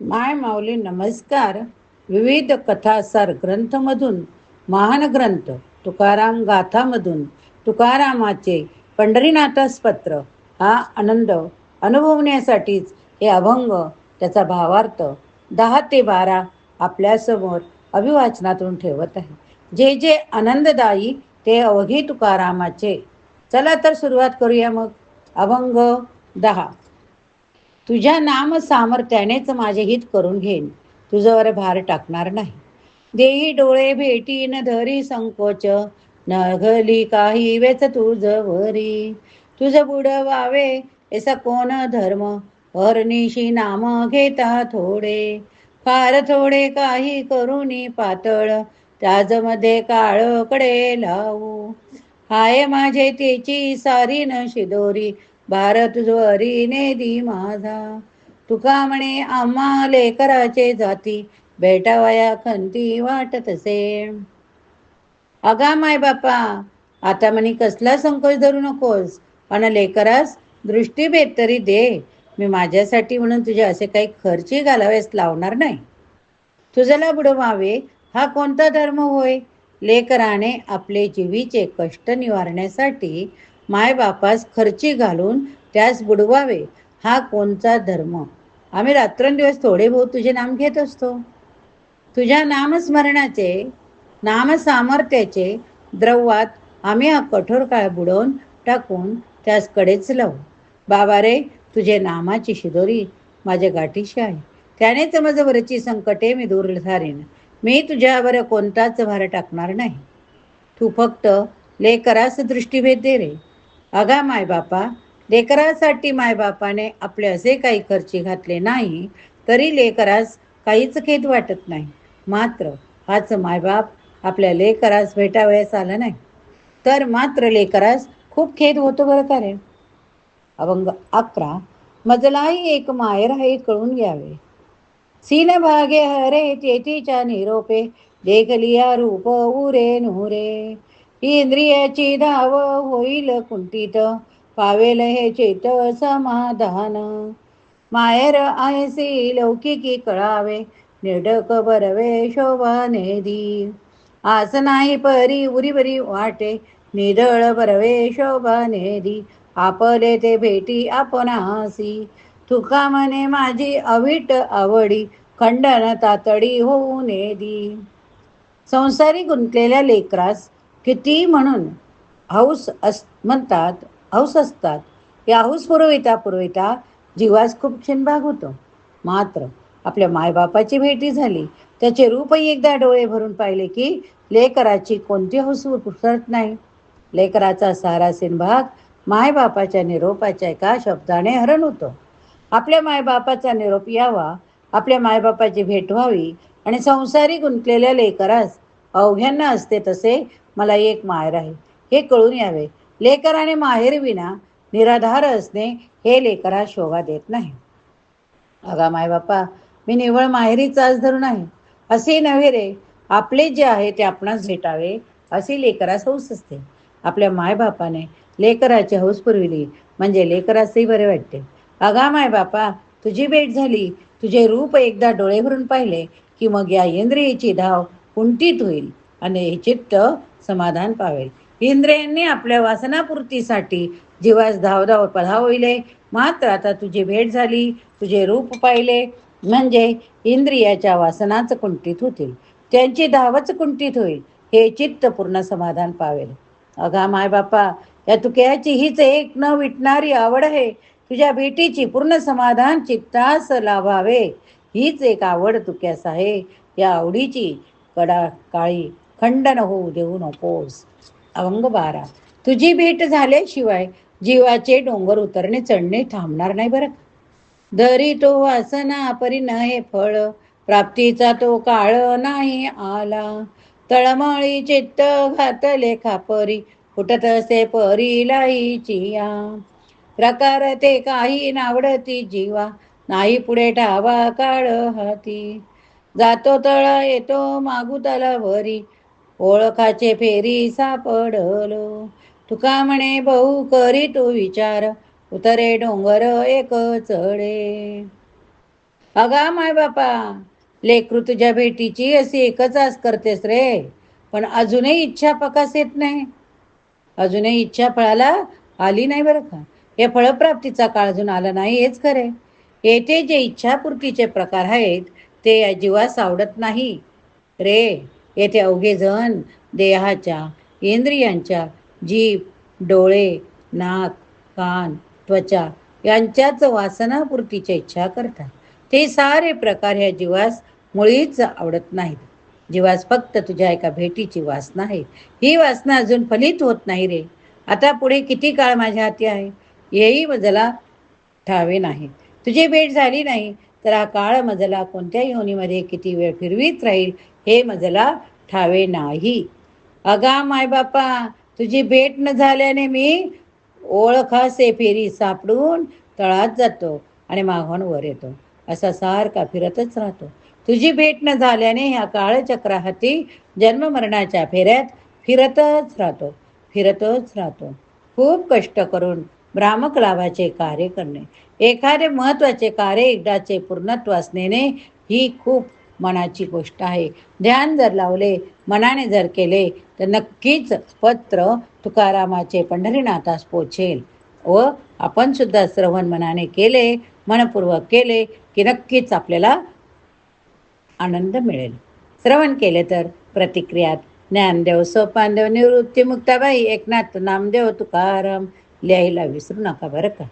माय माऊली नमस्कार. विविध कथासार ग्रंथमधून महान ग्रंथ तुकाराम गाथामधून तुकारामाचे पंढरीनाथास पत्र हा आनंद अनुभवण्यासाठीच हे अभंग त्याचा भावार्थ दहा ते बारा आपल्यासमोर अभिवाचनातून ठेवत आहे. जे जे आनंददायी ते अवघी तुकारामाचे. चला तर सुरुवात करूया मग. अभंग दहा. तुझ्या नाम सामर्थ्यानेच माझे हित करून घेईन. तुझ्यावर भार टाकणार नाही. देही डोळे भेटी न धरी संकोच. न घली काही वेच तुझ वरी तुझ बुडवावे ऐसा कोण धर्म? हरनिशी नाम घेता थोडे. फार थोडे काही करुनी पातळ. त्याजमध्ये काळकडे लावू. हाय माझे त्याची सारी न शिदोरी. भारत ज्वरी नेदी माझा. तुका म्हणे आम्हा लेकराचे जाती भेटावया खंती वाटतसे अगा माय बापा आता म्हणे कसला संकोच धरू नकोस. पण लेकरास दृष्टीभेद तरी दे. मी माझ्यासाठी म्हणून तुझे असे काही खर्ची घालावेस लावणार नाही. तुझ्याला बुडवावे हा कोणता धर्म होय? लेकराने आपले जीवीचे कष्ट निवारण्यासाठी मायबापास खर्ची घालून त्यास बुडवावे हा कोणचा धर्म? आम्ही रात्रंदिवस थोडे बहुत तुझे नाम घेत असतो. तुझ्या नामस्मरणाचे नामसामर्थ्याचे द्रव्यात आम्ही हा कठोर काळ बुडवून टाकून त्यास कडेच लावू. बाबा रे तुझे नामाची शिदोरी माझ्या गाठीशी आहे. त्यानेच माझं वरची संकटे मी दूर सारीन मी तुझ्यावर कोणताच भार टाकणार नाही. तू फक्त लेकरास दृष्टीभेद दे रे. अगा मायबापा लेकरासाठी मायबापाने आपले असे काही खर्ची घातले नाही तरी लेकरास काहीच खेद वाटत नाही. मात्र हाच मायबाप आपल्या लेकरास भेटावयास आला नाही. तर मात्र लेकरास खूप खेद होतो बरं का रे? अभंग अकरा मजलाही एक मायर आहे कळून घ्यावे. सीन भागे हरे तेथीच्या निरोपे देखलिया रूप उरे नुरे. इंद्रियाची धाव होईल कुंठित पावेल हे चेत समाधान. मायर आहेसी लौकिकी कळावे निडक बरवे शोभा नेदी आस नाही परी उरीवरी वाटे निदळ बरवे शोभा नेदी आपले ते भेटी आपणासी तुका मने माझी अविट आवडी खंडन तातडी होऊ नेदी संसारी गुंतलेल्या लेकरास किती म्हणून? हौस अस म्हणतात हौस असतात. या हौस पुरविता पुरविता जीवास खूप क्षणभाग होतो. मात्र आपल्या मायबापाची भेटी झाली. त्याचे रूपही एकदा डोळे भरून पाहिले की लेकराची कोणती हौस उसरत नाही. लेकराचा सारा भाग मायबापाच्या निरोपाच्या एका शब्दाने हरण होतो. आपल्या मायबापाचा निरोप यावा आपल्या मायबापाची भेट व्हावी आणि संसारी गुंतलेल्या लेकरास अवघ्यांना असते तसे मला एक माहेर आहे. हे कळून यावे. लेकराने माहेर विना निराधार असणे हे लेकरा शोभा देत नाही. अगा माय बापा मी निवळ माहेरी आज धरून आहे. असे नव्हे रे. आपले जे आहे ते आपणास भेटावे असे लेकरास हौस असते. आपल्या मायबापाने लेकराची हौस पुरविली म्हणजे लेकरासही बरे वाटते. अगा माय बापा तुझी भेट झाली. तुझे रूप एकदा डोळे भरून पाहिले की मग या इंद्रियेची धाव कुंटीत होईल. आणि चित्त समाधान पावेल. इंद्रियांनी आपल्या वासनापूर्तीसाठी जीवास धावधाव पधावले मात्र आता तुझी भेट झाली तुझे रूप पाहिले. म्हणजे इंद्रियाच्या वासनाच कुंठित होतील. त्यांची धावच कुंठित होईल. हे चित्त पूर्ण समाधान पावेल. अगा माय बापा या तुक्याची हीच एक न विटणारी आवड आहे. तुझ्या भेटीची पूर्ण समाधान चित्तास लाभावे. हीच एक आवड तुक्यास आहे. या आवडीची कडा काळी खंडन होऊ देऊ नकोस. अवंग बारा. तुझी भेट झाल्याशिवाय जीवाचे डोंगर उतरणे चढणे थांबणार नाही बरं. दरी तो वासना परी हे फळ प्राप्तीचा तो काळ नाही आला. तळमळी चित्त घातले खापरी फुटत असे परी चिया. प्रकार ते काही नावडती जीवा नाही पुढे ठावा काळ हाती. जातो तळ येतो मागू वरी ओळखाचे फेरी सापडलो. तुका म्हणे बहु करी तू विचार. उतरे डोंगर एक चढे. अगा माय बापा लेकरू तुझ्या भेटीची अशी एकच आस करतेस रे. पण अजूनही इच्छा पकास येत नाही. अजूनही इच्छा फळाला आली नाही बरं का? हे फळप्राप्तीचा काळ अजून आला नाही हेच खरे येथे जे इच्छापूर्तीचे प्रकार आहेत ते या जीवास आवडत नाही. रे येथे अवघे जण देहाच्या इंद्रियांच्या जीभ डोळे नाक कान त्वचा यांच्याच वासनापुरतीच्या इच्छा करतात. ते सारे प्रकार ह्या जीवास मुळीच आवडत नाहीत. जीवास फक्त तुझ्या एका भेटीची वासना आहे. ही वासना अजून फलित होत नाही रे. आता पुढे किती काळ माझ्या हाती आहे? हेही मजला ठावे नाही तुझी भेट झाली नाही. तर हा काळ मजला कोणत्या योनीमध्ये किती वेळ फिरवीत राहील हे मजला ठावे नाही. अगा माय बापा तुझी भेट न झाल्याने मी ओळखासे फेरी सापडून तळात जातो आणि मागून वर येतो. असा सारखा फिरतच राहतो. तुझी भेट न झाल्याने ह्या काळचक्रा हाती जन्ममरणाच्या फेऱ्यात फिरतच राहतो फिरतच राहतो. खूप कष्ट करून भ्रामक लाभाचे कार्य करणे. एखादे महत्त्वाचे कार्य एकदाचे पूर्णत्वास नेणे ही खूप मनाची गोष्ट आहे. ध्यान जर लावले मनाने जर केले तर नक्कीच पत्र तुकारामाचे पंढरीनाथास पोचेल व आपण सुद्धा श्रवण मनाने केले मनपूर्वक केले की नक्कीच आपल्याला आनंद मिळेल. श्रवण केले तर प्रतिक्रियात ज्ञानदेव सोपानदेव निवृत्ती मुक्ताबाई एकनाथ नामदेव तुकाराम लिहायला विसरू नका बरं का?